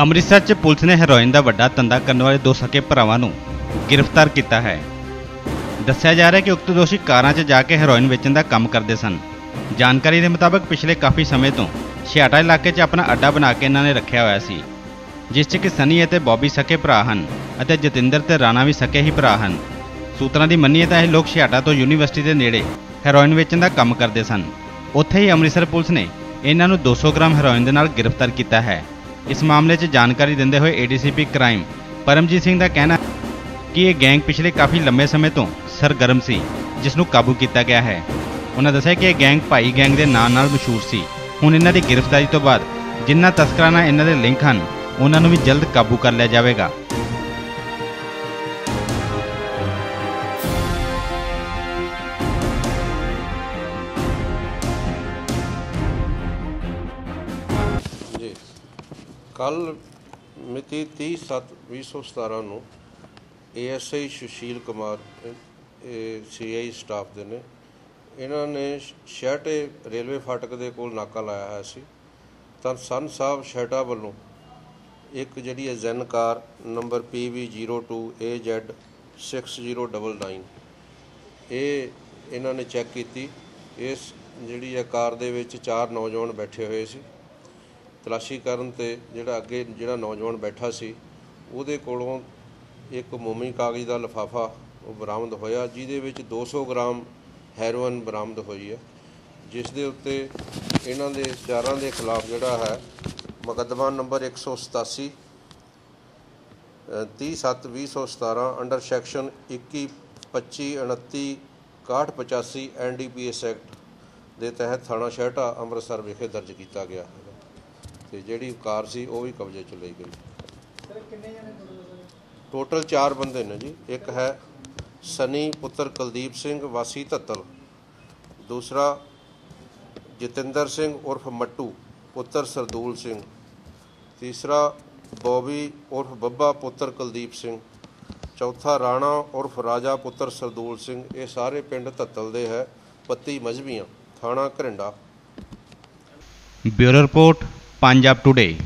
ਅੰਮ੍ਰਿਤਸਰ 'ਚ ਪੁਲਿਸ ਨੇ ਹੈਰੋਇਨ ਦਾ ਵੱਡਾ ਧੰਦਾ ਕਰਨ ਵਾਲੇ ਦੋ ਸਕੇ ਭਰਾਵਾਂ ਨੂੰ ਗ੍ਰਿਫਤਾਰ ਕੀਤਾ ਹੈ। ਦੱਸਿਆ ਜਾ ਰਿਹਾ ਕਿ ਉਕਤ ਦੋਸ਼ੀ ਕਾਰਾਂ 'ਚ ਜਾ ਕੇ ਹੈਰੋਇਨ ਵੇਚਣ ਦਾ ਕੰਮ ਕਰਦੇ ਸਨ। ਜਾਣਕਾਰੀ ਦੇ ਮੁਤਾਬਕ ਪਿਛਲੇ ਕਾਫੀ ਸਮੇਂ ਤੋਂ ਛਿਆਟਾ ਇਲਾਕੇ 'ਚ ਆਪਣਾ ਅੱਡਾ ਬਣਾ ਕੇ ਇਹਨਾਂ ਨੇ ਰੱਖਿਆ ਹੋਇਆ ਸੀ, ਜਿਸ 'ਚ ਕਿ ਸਨੀ ਅਤੇ ਬੌਬੀ ਸਕੇ ਭਰਾ ਹਨ ਅਤੇ ਜਤਿੰਦਰ ਤੇ ਰਾਣਾ ਵੀ ਸਕੇ ਹੀ ਭਰਾ ਹਨ। ਸੂਤਰਾਂ ਦੀ ਮੰਨੀਏ ਤਾਂ ਇਹ ਲੋਕ ਛਿਆਟਾ ਤੋਂ ਯੂਨੀਵਰਸਿਟੀ ਦੇ ਨੇੜੇ ਹੈਰੋਇਨ ਵੇਚਣ ਦਾ ਕੰਮ ਕਰਦੇ ਸਨ। ਉੱਥੇ ਹੀ ਅੰਮ੍ਰਿਤਸਰ ਪੁਲਿਸ ਨੇ ਇਹਨਾਂ ਨੂੰ 200 ਗ੍ਰਾਮ ਹੈਰੋਇਨ ਦੇ ਨਾਲ ਗ੍ਰਿਫਤਾਰ ਕੀਤਾ ਹੈ। ਇਸ ਮਾਮਲੇ 'ਚ ਜਾਣਕਾਰੀ ਦਿੰਦੇ ਹੋਏ ਏਡੀਸੀਪੀ ਕ੍ਰਾਈਮ। ਪਰਮਜੀਤ ਸਿੰਘ ਦਾ ਕਹਿਣਾ ਹੈ ਕਿ ਇਹ ਗੈਂਗ ਪਿਛਲੇ ਕਾਫੀ ਲੰਬੇ ਸਮੇਂ ਤੋਂ ਸਰਗਰਮ ਸੀ ਜਿਸ ਨੂੰ ਕਾਬੂ ਕੀਤਾ ਗਿਆ ਹੈ। ਉਹਨਾਂ ਦੱਸਿਆ ਕਿ ਇਹ ਗੈਂਗ ਭਾਈ ਗੈਂਗ ਦੇ ਨਾਂ ਨਾਲ ਮਸ਼ਹੂਰ ਸੀ। ਹੁਣ ਇਹਨਾਂ ਦੀ ਗ੍ਰਿਫਤਾਰੀ ਤੋਂ ਬਾਅਦ ਜਿਨ੍ਹਾਂ ਤਸਕਰਾਂ ਨਾਲ ਇਹਨਾਂ ਦੇ ਲਿੰਕ ਹਨ, ਉਹਨਾਂ ਨੂੰ ਵੀ ਜਲਦ ਕਾਬੂ ਕਰ ਲਿਆ ਜਾਵੇਗਾ। ਕੱਲ ਮਿਤੀ 30/7/2017 ਨੂੰ ਏਐਸਆਈ ਸੁਸ਼ੀਲ ਕੁਮਾਰ, ਇਹ ਸੀਆਈ ਸਟਾਫ ਦੇ ਨੇ। ਇਹਨਾਂ ਨੇ ਸ਼ਹਿਟੇ ਰੇਲਵੇ ਫਾਟਕ ਦੇ ਕੋਲ ਨਾਕਾ ਲਾਇਆ ਹੋਇਆ ਸੀ। ਤਾਂ ਸਨ ਸਾਹਿਬ ਸ਼ਹਿਟਾ ਵੱਲੋਂ ਇੱਕ ਜਿਹੜੀ ਹੈ ਜ਼ੈਨ ਕਾਰ ਨੰਬਰ PV02AZ 6099 ਇਹ ਇਹਨਾਂ ਨੇ ਚੈੱਕ ਕੀਤੀ। ਇਸ ਜਿਹੜੀ ਹੈ ਕਾਰ ਦੇ ਵਿੱਚ ਚਾਰ ਨੌਜਵਾਨ ਬੈਠੇ ਹੋਏ ਸੀ। ਤਲਾਸ਼ੀ ਕਰਨ ਤੇ ਜਿਹੜਾ ਅੱਗੇ ਜਿਹੜਾ ਨੌਜਵਾਨ ਬੈਠਾ ਸੀ, ਉਹਦੇ ਕੋਲੋਂ ਇੱਕ ਮੋਮੀ ਕਾਗਜ਼ ਦਾ ਲਫਾਫਾ ਉਹ ਬਰਾਮਦ ਹੋਇਆ, ਜਿਹਦੇ ਵਿੱਚ 200 ਗ੍ਰਾਮ ਹੈਰੋਇਨ ਬਰਾਮਦ ਹੋਈ ਹੈ, ਜਿਸ ਦੇ ਉੱਤੇ ਇਹਨਾਂ ਦੇ ਚਾਰਾਂ ਦੇ ਖਿਲਾਫ ਜਿਹੜਾ ਹੈ ਮੁਕੱਦਮਾ number 187 30/7/2017 under section 21 25 29 61 85 NDPS act ਦੇ ਤਹਿਤ ਥਾਣਾ ਸ਼ਹਿਟਾ ਅੰਮ੍ਰਿਤਸਰ ਵਿਖੇ ਦਰਜ ਕੀਤਾ ਗਿਆ ਹੈ ਤੇ ਜਿਹੜੀ ਕਾਰ ਸੀ ਉਹ ਵੀ ਕਬਜ਼ੇ 'ਚ ਲਈ ਗਈ। ਟੋਟਲ 4 ਬੰਦੇ ਨੇ ਜੀ। ਇੱਕ ਹੈ ਸਨੀ ਪੁੱਤਰ ਕੁਲਦੀਪ ਸਿੰਘ ਵਾਸੀ ਧੱਤਲ। ਦੂਸਰਾ ਜਤਿੰਦਰ ਸਿੰਘ ਉਰਫ ਮੱਟੂ ਪੁੱਤਰ ਸਰਦੂਲ ਸਿੰਘ। ਤੀਸਰਾ ਬੋਬੀ ਉਰਫ ਬੱਬਾ ਪੁੱਤਰ ਕੁਲਦੀਪ ਸਿੰਘ। ਚੌਥਾ ਰਾਣਾ ਉਰਫ ਰਾਜਾ ਪੁੱਤਰ ਸਰਦੂਲ ਸਿੰਘ। ਇਹ ਸਾਰੇ ਪਿੰਡ ਧੱਤਲ ਦੇ ਹੈ ਪੱਤੀ ਮਜ਼ਬੀਆਂ ਥਾਣਾ Gharinda. Bureau report. Punjab Today.